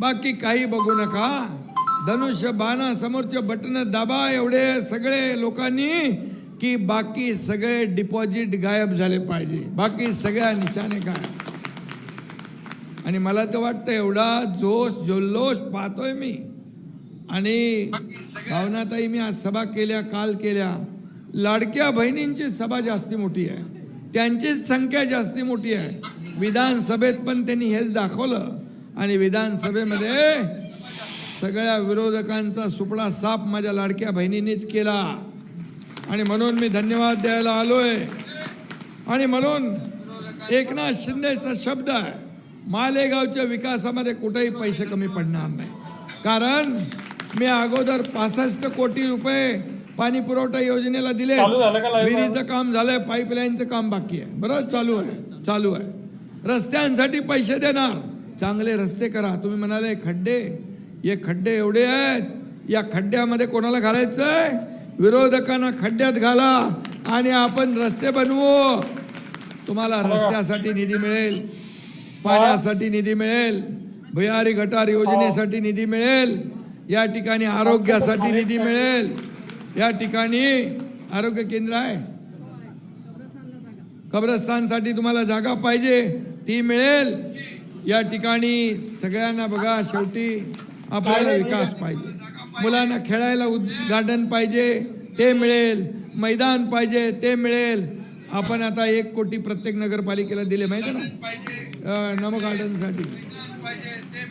बाकी काही बघू नका. धनुष्य बाणा समोरचे बटन दाबा एवढे सगळे लोकांनी की बाकी सगळे डिपॉझिट गायब झाले पाहिजे. बाकी सगळ्या निशाने गायब. आणि मला तर वाटतं एवढा जोश जल्लोष पाहतोय मी. आणि भावनाताई मी आज सभा केल्या काल केल्या. लाडक्या बहिणींची सभा जास्ती मोठी आहे. त्यांचीच संख्या जास्ती मोठी आहे. विधानसभेत पण त्यांनी हेच दाखवलं. आणि विधानसभेमध्ये सगळ्या विरोधकांचा सुपडा साफ माझ्या लाडक्या बहिणींनीच केला. आणि म्हणून मी धन्यवाद द्यायला आलोय. आणि म्हणून एकनाथ शिंदेचा शब्द आहे मालेगावच्या विकासामध्ये कुठेही पैसे कमी पडणार नाही. कारण मी अगोदर पासष्ट कोटी रुपये पाणी पुरवठा योजनेला दिले? विहिरीचं काम झालंय पाईपलाईनचं काम बाकी आहे. बरोबर चालू आहे चालू आहे. रस्त्यांसाठी पैसे देणार. चांगले रस्ते करा. तुम्ही म्हणाले खड्डे? हे खड्डे एवढे आहेत. या खड्ड्यामध्ये कोणाला घालायचंय? विरोधकांना खड्ड्यात घाला आणि आपण रस्ते बनवू. तुम्हाला रस्त्यासाठी निधी मिळेल. पाण्यासाठी निधी मिळेल. भुयारी गटार योजनेसाठी निधी मिळेल. या ठिकाणी आरोग्यासाठी निधी मिळेल. या ठिकाणी आरोग्य केंद्र आहे. कब्रस्तानसाठी तुम्हाला जागा पाहिजे. ती मिळेल. या ठिकाणी सगळ्यांना बघा शेवटी आपल्याला विकास पाहिजे. मुलांना खेळायला गार्डन पाहिजे ते मिळेल. मैदान पाहिजे ते मिळेल. आपण आता एक कोटी प्रत्येक नगरपालिकेला दिले माहिती ना? अं, नमो गार्डनसाठी.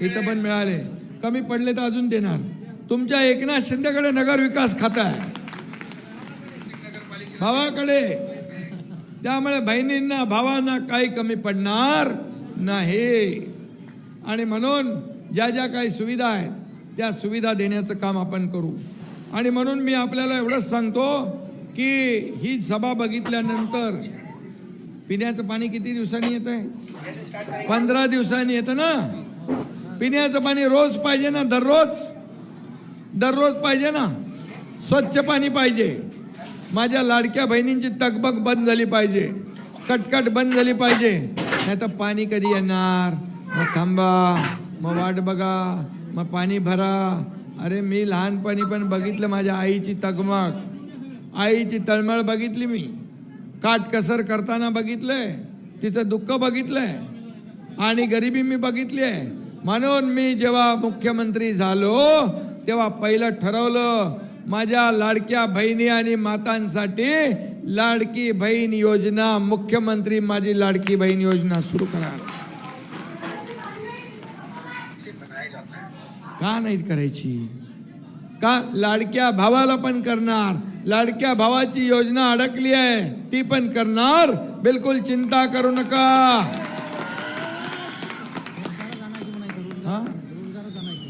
इथं पण मिळाले. कमी पडले तर अजून देणार. तुमच्या एकनाथ शिंदेकडे नगर विकास खातं आहे. भावाकडे. त्यामुळे बहिणींना भावांना काही कमी पडणार नाही. आणि म्हणून ज्या ज्या काही सुविधा आहेत त्या सुविधा देण्याचं काम आपण करू. आणि म्हणून मी आपल्याला एवढंच सांगतो की ही सभा बघितल्यानंतर पिण्याचं पाणी किती दिवसांनी येत आहे पंधरा दिवसांनी येतं ना? पिण्याचं पाणी रोज पाहिजे ना दररोज? दररोज पाहिजे ना? स्वच्छ पाणी पाहिजे. माझ्या लाडक्या बहिणींची तकबक बंद झाली पाहिजे. कटकट बंद झाली पाहिजे. नाही तर पाणी कधी येणार? मग थांबा मग वाट बघा मग पाणी भरा. अरे मी लहानपणी पण बघितलं माझ्या आईची तगमग. आईची तळमळ बघितली मी. काटकसर करताना बघितलंय. तिचं दुःख बघितलंय. आणि गरिबी मी बघितली आहे. म्हणून मी जेव्हा मुख्यमंत्री झालो तेव्हा पहिलं ठरवलं माझ्या लाडक्या बहिणी आणि मातांसाठी लाडकी बहीण योजना मुख्यमंत्री माझी लाडकी बहीण योजना सुरू करा का नाही करायची? का लाडक्या भावाला पण करणार? लाडक्या भावाची योजना अडकली आहे ती पण करणार? बिलकुल चिंता करू नका.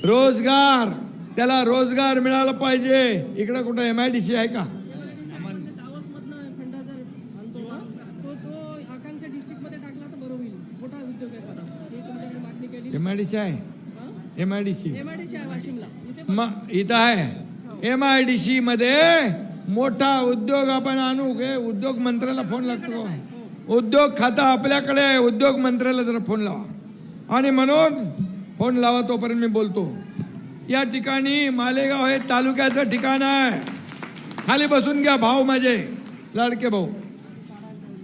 रोजगार. त्याला रोजगार मिळाला पाहिजे. इकडे कुठं एम आय डी सी आहे का दावसमधनं फंड जर आणतो ना तो तो आकांक्षा डिस्ट्रिक्टमध्ये टाकला तर बरं होईल मोठा उद्योग आहे परत हे तुमच्याकडे मागणी केली एम आय डी सी आहे M I D C M I D आहे वाशिमला. इथे मग इथं आहे. एम आय डी सी मध्ये मोठा उद्योग आपण आणू घे उद्योग मंत्र्याला फोन लागतो. उद्योग खातं आपल्याकडे आहे. उद्योग मंत्र्याला जरा फोन लावा. आणि म्हणून फोन लावा तोपर्यंत मी बोलतो. या ठिकाणी मालेगाव हे तालुक्याचं ठिकाण आहे. खाली बसून घ्या भाऊ माझे लाडके भाऊ.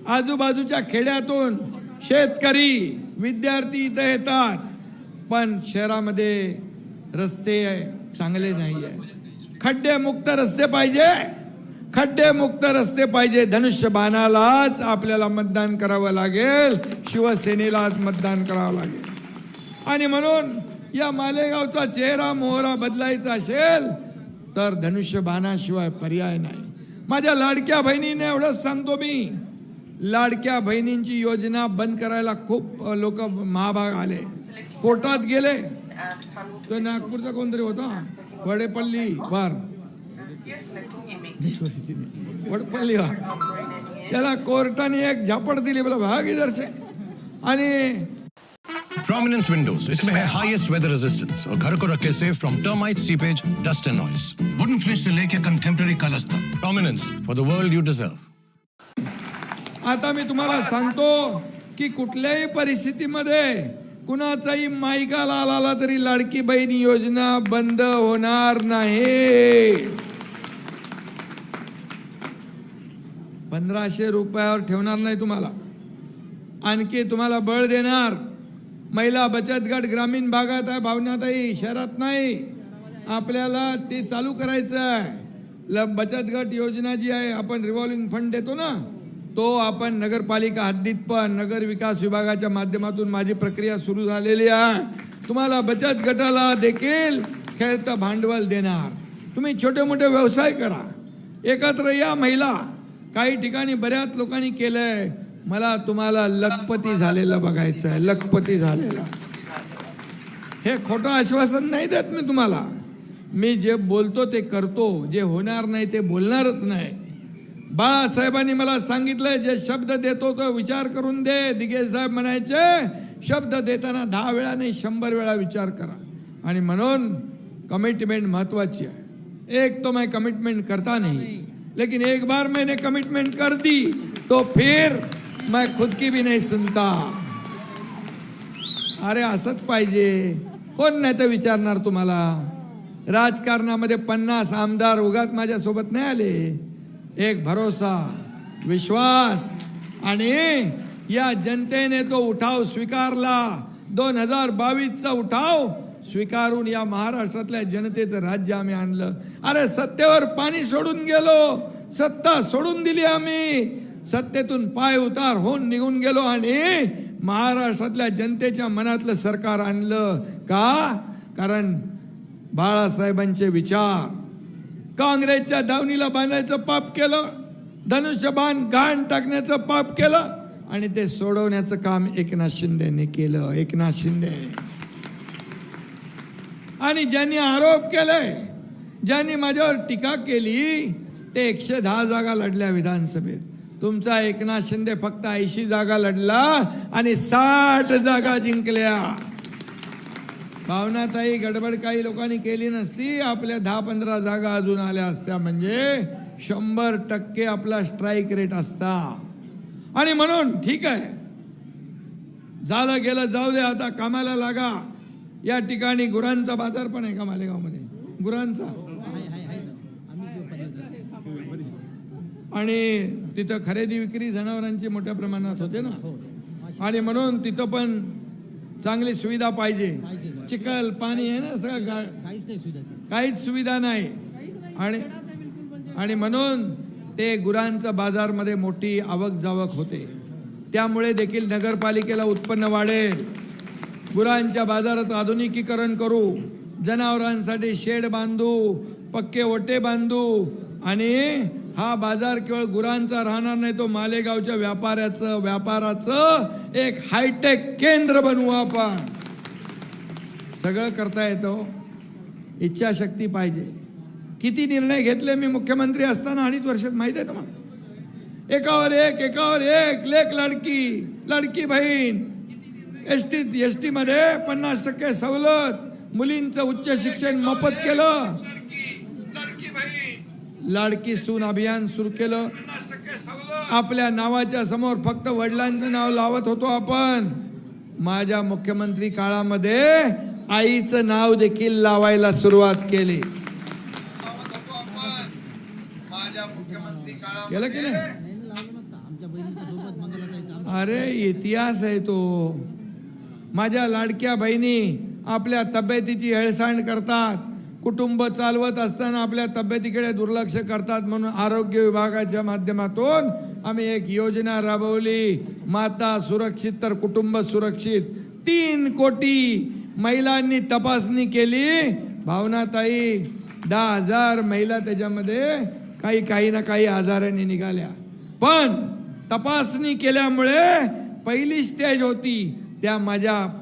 आजूबाजूच्या खेड्यातून शेतकरी विद्यार्थी इथं येतात. पण शहरामध्ये रस्ते चांगले नाही आहे खड्डेमुक्त रस्ते पाहिजे. खड्डेमुक्त रस्ते पाहिजे. धनुष्य बाणालाच आपल्याला मतदान करावं लागेल. शिवसेनेलाच मतदान करावं लागेल. आणि म्हणून या मालेगावचा चेहरा मोहरा बदलायचा असेल तर धनुष्य बाणाशिवाय पर्याय नाही. माझ्या लाडक्या बहिणीने एवढंच सांगतो मी. लाडक्या बहिणींची योजना बंद करायला खूप लोक महाभाग आले. कोर्टात गेले. तो नागपूरचा कोणतरी होता? वडेपल्ली वार. वडपल्ली वार. त्याला कोर्टाने एक झापड दिली बोला भागीदर्शक आणि Prominence Windows इसमें है हाईएस्ट वेदर रेजिस्टेंस और घर को रखे safe from termite seepage dust and noise wooden finish से लेकर कंटेम्प्रेरी कलर्स तक. Prominence for the world you deserve आता मी तुम्हाला सांगतो की कुठल्याही परिस्थितीमध्ये कुणाचाही मायकाला आला तरी लाडकी बहीण योजना बंद होणार नाही. पंधराशे रुपयावर ठेवणार नाही तुम्हाला. आणखी तुम्हाला बळ देणार. महिला बचत गट ग्रामीण भागात आहे भावनाताई शहरात नाही. आपल्याला ते चालू करायचं आहे ल बचत गट योजना जी आहे आपण रिव्हॉल्विंग फंड देतो ना. तो आपण नगरपालिका हद्दीत पण नगर विकास विभागाच्या माध्यमातून माझी प्रक्रिया सुरू झालेली आहे. तुम्हाला बचत गटाला देखील खेळतं भांडवल देणार. तुम्ही छोटे मोठे व्यवसाय करा. एकत्र या महिला. काही ठिकाणी बऱ्याच लोकांनी केलंय. मला तुम्हाला लखपती झालेलं बघायचं आहे लखपती झालेला. हे खोटं आश्वासन नाही देत मी तुम्हाला. मी जे बोलतो ते करतो. जे होणार नाही ते बोलणारच नाही. बाळासाहेबांनी मला सांगितलंय जे शब्द देतो तो विचार करून दे. दिगे साहेब म्हणायचे शब्द देताना दहा वेळा नाही शंभर वेळा विचार करा. आणि म्हणून कमिटमेंट महत्वाची आहे. एक तो मैं कमिटमेंट करता नहीं. लेकिन एक बार मैंने कमिटमेंट कर दी तो फिर मैं खुद की भी नहीं सुनता. अरे असंच पाहिजे. कोण नाही तर विचारणार तुम्हाला? राजकारणामध्ये पन्नास आमदार उगाच माझ्यासोबत नाही आले. एक भरोसा विश्वास. आणि या जनतेने तो उठाव स्वीकारला. दोन हजार बावीसचा उठाव स्वीकारून या महाराष्ट्रातल्या जनतेचं राज्य आम्ही आणलं. अरे सत्तेवर पाणी सोडून गेलो. सत्ता सोडून दिली आम्ही. सत्तेतून पाय उतार होऊन निघून गेलो आणि महाराष्ट्रातल्या जनतेच्या मनातलं सरकार आणलं. का? कारण बाळासाहेबांचे विचार काँग्रेसच्या धावणीला बांधायचं पाप केलं धनुष्यबाण घाण टाकण्याचं पाप केलं आणि ते सोडवण्याचं काम एकनाथ शिंदेने केलं. एकनाथ शिंदे. आणि ज्यांनी आरोप केलाय ज्यांनी माझ्यावर टीका केली ते एकशे दहा जागा लढल्या विधानसभेत. तुमचा एकनाथ शिंदे फक्त ऐंशी जागा लढला आणि साठ जागा जिंकल्या. भावनाताई गडबड काही लोकांनी केली नसती. आपल्या दहा पंधरा जागा अजून आल्या असत्या. म्हणजे शंभर टक्के आपला स्ट्राईक रेट असता. आणि म्हणून ठीक आहे. झालं गेलं जाऊ दे आता कामाला लागा. या ठिकाणी गुरांचा बाजार पण आहे का मालेगावमध्ये? गुरांचा? आणि तिथं खरेदी विक्री जनावरांची मोठ्या प्रमाणात होते ना? आणि म्हणून तिथं पण चांगली सुविधा पाहिजे. चिखल पाणी आहे ना सगळं काहीच नाही सुविधा काहीच सुविधा नाही. आणि आणि म्हणून ते गुरांचं बाजारमध्ये मोठी आवक जावक होते. त्यामुळे देखील नगरपालिकेला उत्पन्न वाढेल. गुरांच्या बाजारात आधुनिकीकरण करू. जनावरांसाठी शेड बांधू पक्के ओटे बांधू. आणि हा बाजार केवळ गुरांचा राहणार नाही तो मालेगावच्या व्यापाऱ्याचं व्यापाराचं एक हायटेक केंद्र बनवू आपण. सगळं करता येतो इच्छाशक्ती पाहिजे. किती निर्णय घेतले मी मुख्यमंत्री असताना अडीच वर्षात माहिती आहे तुम्हाला? एकावर एक एकावर एक लेख लडकी लडकी बहीण. एस टी एस टी मध्ये पन्नास टक्के सवलत मुलींचं उच्च शिक्षण मोफत केलं. लाडकी सून अभियान सुरू केलं. आपल्या नावाच्या समोर फक्त वडिलांचं नाव लावत होतो आपण. माझ्या मुख्यमंत्री काळामध्ये आईचं नाव देखील लावायला सुरुवात केली. केलं की नाही? अरे इतिहास आहे तो. माझ्या लाडक्या बहिणी आपल्या तब्येतीची हेळसांड करतात. कुटुंब चालवत असताना आपल्या तब्येतीकडे दुर्लक्ष करतात म्हणून आरोग्य विभागाच्या माध्यमातून आम्ही एक योजना राबवली. माता सुरक्षित तर कुटुंब सुरक्षित. तीन कोटी महिलांनी तपासणी केली. भावनाताई दहा हजार महिला त्याच्यामध्ये काही काही ना काही आजाराने निघाल्या. पण तपासणी केल्यामुळे पहिली स्टेज होती. त्या माझ्या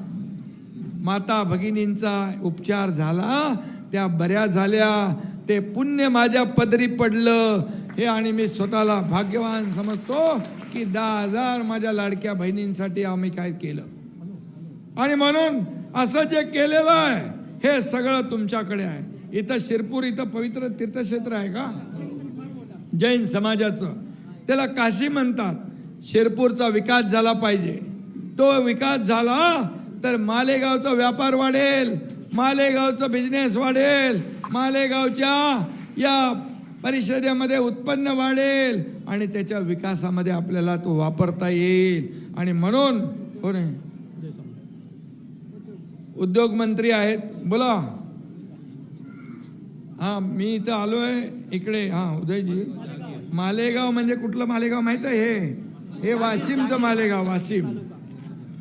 माता भगिनींचा उपचार झाला. त्या बऱ्या झाल्या. ते पुण्य माझ्या पदरी पडलं. हे आणि मी स्वतःला भाग्यवान समजतो की दहा हजार माझ्या लाडक्या बहिणींसाठी आम्ही काय केलं. आणि म्हणून असं जे केलेलं आहे हे सगळं तुमच्याकडे आहे. इथं शिरपूर इथं पवित्र तीर्थक्षेत्र आहे का? जैन समाजाचं. त्याला काशी म्हणतात. शिरपूरचा विकास झाला पाहिजे. तो विकास झाला तर मालेगावचा व्यापार वाढेल मालेगावचं बिझनेस वाढेल मालेगावच्या या परिषदेमध्ये उत्पन्न वाढेल आणि त्याच्या विकासामध्ये आपल्याला तो वापरता येईल. आणि म्हणून हो नाही उद्योग मंत्री आहेत. बोला. हा मी इथं आलोय. इकडे हा उदयजी. मालेगाव म्हणजे कुठलं मालेगाव माहीत आहे? हे हे वाशिमचं मालेगाव वाशिम.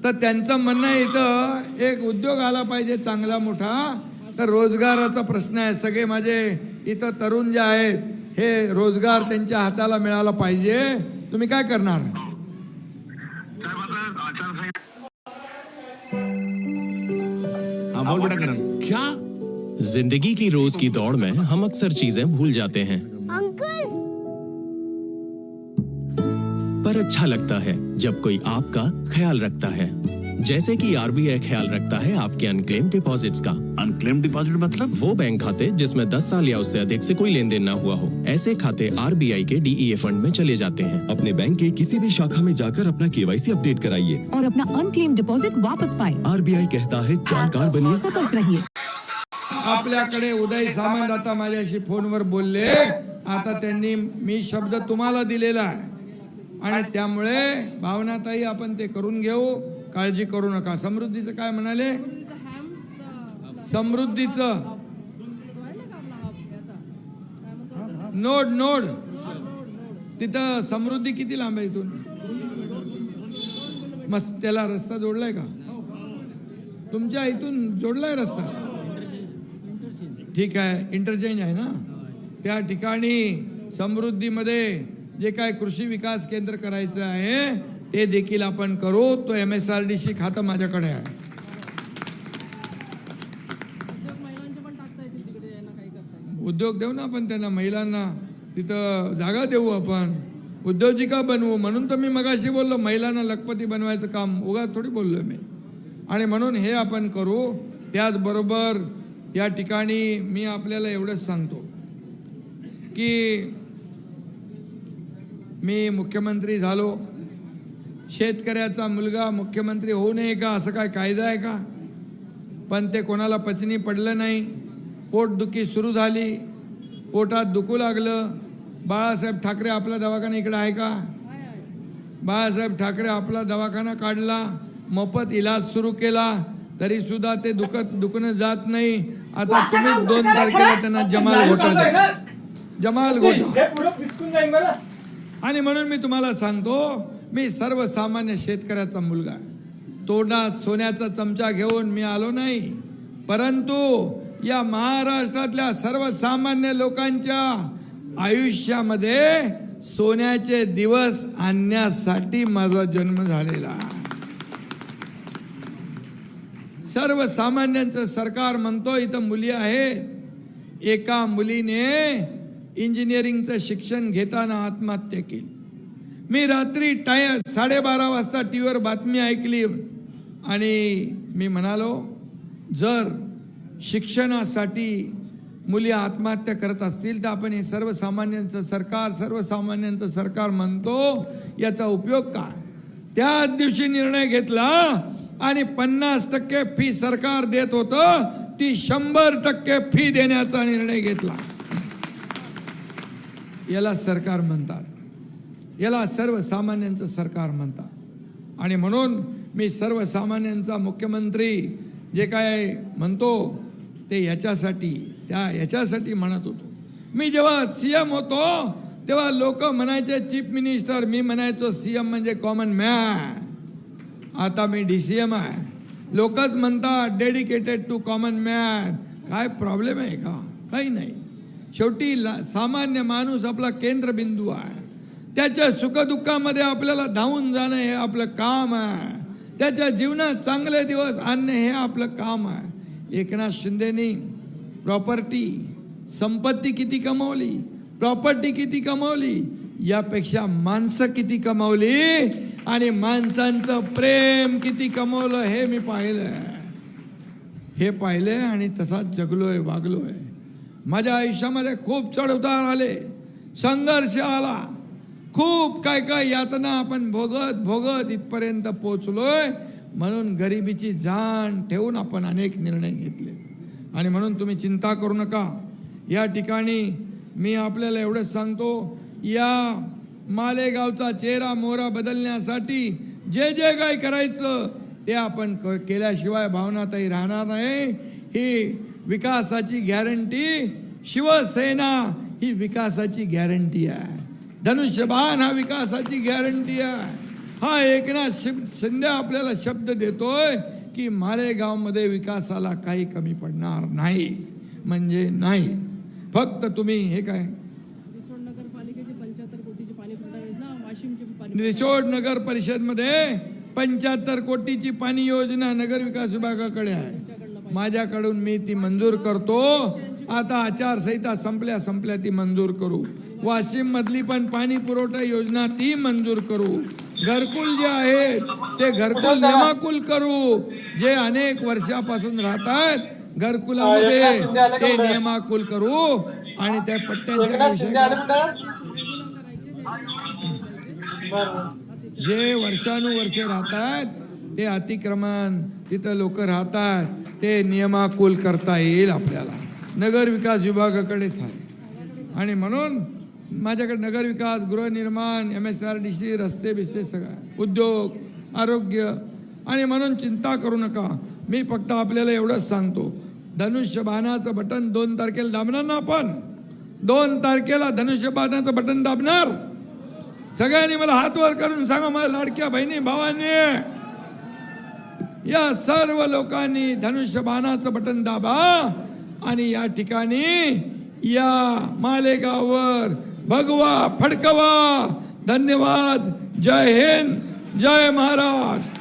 तर त्यांचं म्हणणं आहे इथं एक उद्योग आला पाहिजे चांगला मोठा. तर रोजगाराचा प्रश्न आहे. सगळे माझे इथं तरुण जे आहेत हे रोजगार त्यांच्या हाताला मिळाला पाहिजे. तुम्ही काय करणार? हाँ बोल बेटा करण क्या? ज़िंदगी की रोज की दौड़ में हम अक्सर चीज़ें भूल जाते हैं। अंकल! पर अच्छा लगता है जब कोई आपका ख्याल रखता है। जैसे कि आरबीआई ख्याल रखता है आपके अनक्लेम डिपॉजिट्स का। अनक्लेम डिपॉजिट मतलब? वो बैंक खाते जिसमें 10 साल या उससे अधिक से कोई लेन देन न हुआ हो। ऐसे खाते आरबीआई के डीईए फंड में चले जाते हैं। अपने बैंक के किसी भी शाखा में जाकर अपना केवाईसी अपडेट कराइए। और अपना अनक्लेम डिपॉजिट वापस पाए। आरबीआई कहता है जानकार बनिए। सतर्क रहिए। आपल्याकडे उदय सामंत आता माझ्याशी फोनवर बोलले आता त्यांनी मी शब्द तुम्हाला दिलेला आहे. आणि त्यामुळे भावनाताई आपण ते करून घेऊ. काळजी करू नका. समृद्धीचं काय म्हणाले? समृद्धीचं नोड नोड. तिथं समृद्धी किती लांब आहे इथून? मस्त त्याला रस्ता जोडलाय का? तुमच्या इथून जोडलाय रस्ता. ठीक आहे इंटरचेंज आहे ना? त्या ठिकाणी समृद्धीमध्ये जे काय कृषी विकास केंद्र करायचं आहे ते देखील आपण करू. तो M S R D C खातं माझ्याकडे आहे. उद्योग देऊ ना आपण त्यांना महिलांना. तिथं जागा देऊ आपण. उद्योजिका बनवू. म्हणून तर मी मगाशी बोललो महिलांना लखपती बनवायचं काम. उगा थोडी बोललो मी. आणि म्हणून हे आपण करू. त्याचबरोबर या ठिकाणी मी आपल्याला एवढंच सांगतो की मी मुख्यमंत्री झालो. शेतकऱ्याचा मुलगा मुख्यमंत्री होऊ नये का? असं काय कायदा आहे का? पण ते कोणाला पचनी पडलं नाही. पोटदुखी सुरू झाली. पोटात दुखू लागलं. बाळासाहेब ठाकरे आपला दवाखाना इकडे आहे का? बाळासाहेब ठाकरे आपला दवाखाना काढला. मोफत इलाज सुरू केला. तरी सुद्धा ते दुखत दुखणं जात नाही. आता तुम्ही दोन तारखेला त्यांना जमाल घोटा. जमाल घोटा आणि म्हणून मी तुम्हाला सांगतो मी सर्वसामान्य शेतकऱ्याचा मुलगा आहे. तोंडात सोन्याचा चमचा घेऊन मी आलो नाही. परंतु या महाराष्ट्रातल्या सर्वसामान्य लोकांच्या आयुष्यामध्ये सोन्याचे दिवस आणण्यासाठी माझा जन्म झालेला सर्वसामान्यांचं सरकार म्हणतो इथं मुली आहेत. एका मुलीने इंजिनिअरिंगचं शिक्षण घेताना आत्महत्या केली. मी रात्री टाय साडेबारा वाजता टी व्हीवर बातमी ऐकली आणि मी म्हणालो जर शिक्षणासाठी मुली आत्महत्या करत असतील तर आपण हे सर्वसामान्यांचं सरकार सर्वसामान्यांचं सरकार म्हणतो याचा उपयोग काय? त्याच दिवशी निर्णय घेतला आणि पन्नास टक्के फी सरकार देत होतं ती शंभर टक्के फी देण्याचा निर्णय घेतला. याला सरकार म्हणतात. याला सर्वसामान्यांचं सरकार म्हणतात. आणि म्हणून मी सर्वसामान्यांचा मुख्यमंत्री जे काय म्हणतो ते याच्यासाठी त्या याच्यासाठी म्हणत होतो. मी जेव्हा सी एम होतो तेव्हा लोक म्हणायचे चीफ मिनिस्टर मी म्हणायचो सी एम म्हणजे कॉमन मॅन आता मी डी सी एम आहे. लोकच म्हणतात डेडिकेटेड टू कॉमन मॅन काय प्रॉब्लेम आहे का? काही नाही. शेवटी ला सामान्य माणूस आपला केंद्रबिंदू आहे. त्याच्या सुखदुःखामध्ये आपल्याला धावून जाणं हे आपलं काम आहे. त्याच्या जीवनात चांगले दिवस आणणे हे आपलं काम आहे. एकनाथ शिंदेनी प्रॉपर्टी संपत्ती किती कमावली? प्रॉपर्टी किती कमावली? यापेक्षा माणसं किती कमावली? आणि माणसांचं प्रेम किती कमावलं हे मी पाहिलं हे पाहिलं आणि तसाच जगलोय वागलोय. माझ्या आयुष्यामध्ये खूप चढउतार आले. संघर्ष आला. खूप काय काय यातना आपण भोगत भोगत इथपर्यंत पोचलोय. म्हणून गरिबीची जाण ठेवून आपण अनेक निर्णय घेतले. आणि म्हणून तुम्ही चिंता करू नका. या ठिकाणी मी आपल्याला एवढंच सांगतो या मालेगावचा चेहरा मोहरा बदलण्यासाठी जे जे काय करायचं ते आपण क- केल्याशिवाय भावनातही राहणार नाही. ही विकासाची गॅरंटी शिवसेना ही विकासाची गॅरंटी आहे. धनुष्यबाण हा विकासाची गॅरंटी आहे. हा एकनाथ शिंदे आपल्याला शब्द देतोय की मालेगावमध्ये विकासाला काही कमी पडणार नाही. म्हणजे नाही. फक्त तुम्ही हे काय? रिसोड नगर परिषदमध्ये पंच्याहत्तर कोटीची पाणी योजना नगर विकास विभागाकडे आहे. माझ्याकडून मी ती मंजूर करतो. आता आचारसंहिता संपल्या संपल्या ती मंजूर करू. वाशिम मधली पण पाणी पुरवठा योजना ती मंजूर करू. घरकुल जे आहेत ते घरकुल नियमाकुल करू. जे अनेक वर्षापासून राहतात घरकुलामध्ये ते नियमाकुल करू. आणि त्या पट्ट्यांच्या जे वर्षानुवर्ष राहतात ते अतिक्रमण तिथं लोक राहतात ते नियमाकुल करता येईल आपल्याला. नगर विकास विभागाकडेच आहे. आणि म्हणून माझ्याकडे नगर विकास गृहनिर्माण M S R D C रस्ते बिस्ते सगळं उद्योग आरोग्य आणि म्हणून चिंता करू नका. मी फक्त आपल्याला एवढंच सांगतो. धनुष्यबाणाचं बटन दोन तारखेला दाबणार ना आपण? दोन तारखेला धनुष्यबाणाचं बटन दाबणार? सगळ्यांनी मला हात वर करून सांगा माझ्या लाडक्या बहिणी भावांनी. या सर्व लोकांनी धनुष्यबाणाचं बटन दाबा आणि या ठिकाणी या मालेगाववर भगवा फडकवा धन्यवाद जय हिंद जय महाराष्ट्र.